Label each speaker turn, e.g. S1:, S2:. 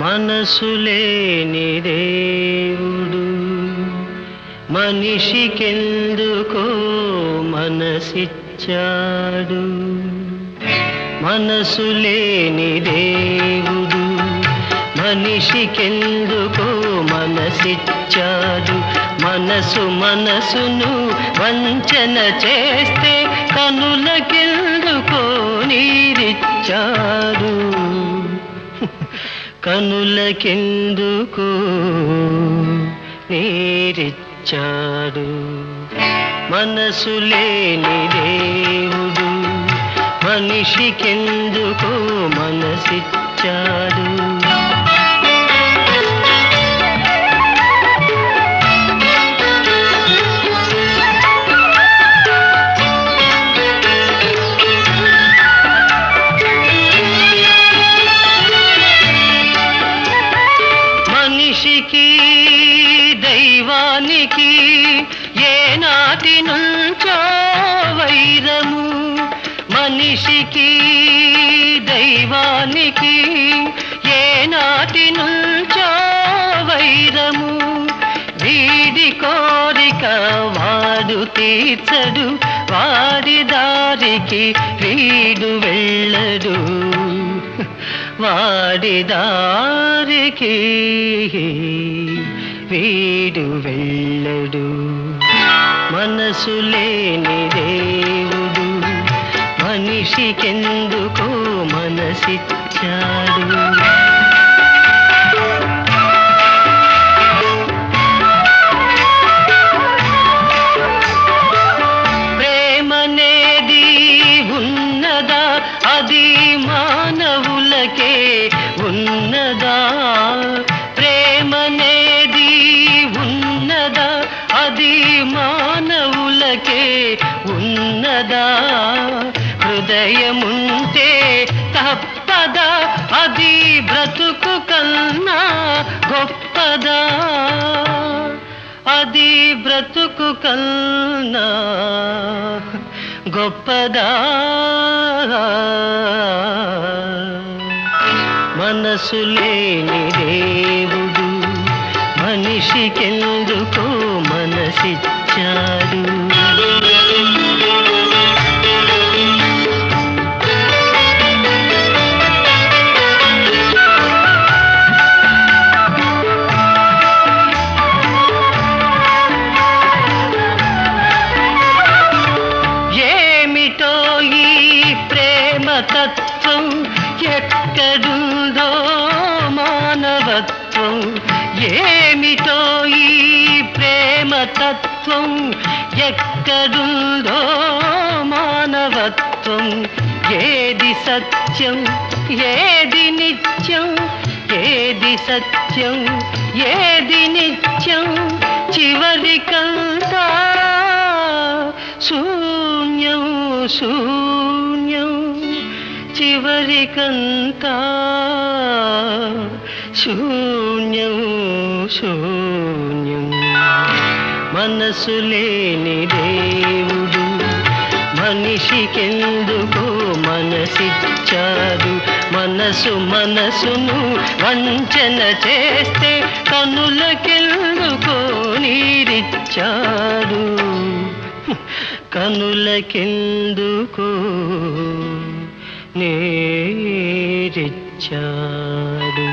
S1: మనసు లేని దేవుడు మనిషికెందుకో మనసిచ్చాడు. మనసు లేని దేవుడు మనిషికెందుకో మనసిచ్చాడు. మనసు మనసును వంచన చేస్తే కనులకెందుకో నీరిచ్చాడు. కనులకెందుకు నీరిచ్చాడు? మనసు లేని దేవుడు మనిషికెందుకు మనసిచ్చాడు? దైవానికి ఏనాటి నుంచో వైరము? మనిషికి దైవానికి ఏనాటి నుంచో వైరము? వీడి కోరిక వాడు తీర్చడు వాడి దారికి వీడు వెళ్ళడు. వాడి దారికి వీడు వెళ్ళడు. మనసు లేని దేవుడు. మనిషికెందుకో మనసిచ్చాడు. ప్రేమనేది ఉన్నదా? అది మానవులకే ఉన్నదా? ఉన్నదా? హృదయముంటే తప్పదా? అది బ్రతుకు కన్నా గొప్పదా? అది బ్రతుకు కన్నా గొప్పదా? మనసు లేని దేవుడు మనిషికెందుకో తత్వం. ఏమిటో ఈ ప్రేమ తత్వం? ఎక్కడుందో మానవత్వం. ఏది సత్యం? ఏది నిత్యం? ఏది సత్యం? ఏది నిత్యం? చివరికంతా శూన్యం శూన్యం. చివరికంతా శూన్యం శూన్యం. మనసు లేని దేవుడు మనిషికెందుకో మనసిచ్చాడు. మనసు మనసును వంచన చేస్తే కనులకెందుకో నీరిచ్చాడు. కనులకెందుకో ृच्छाडु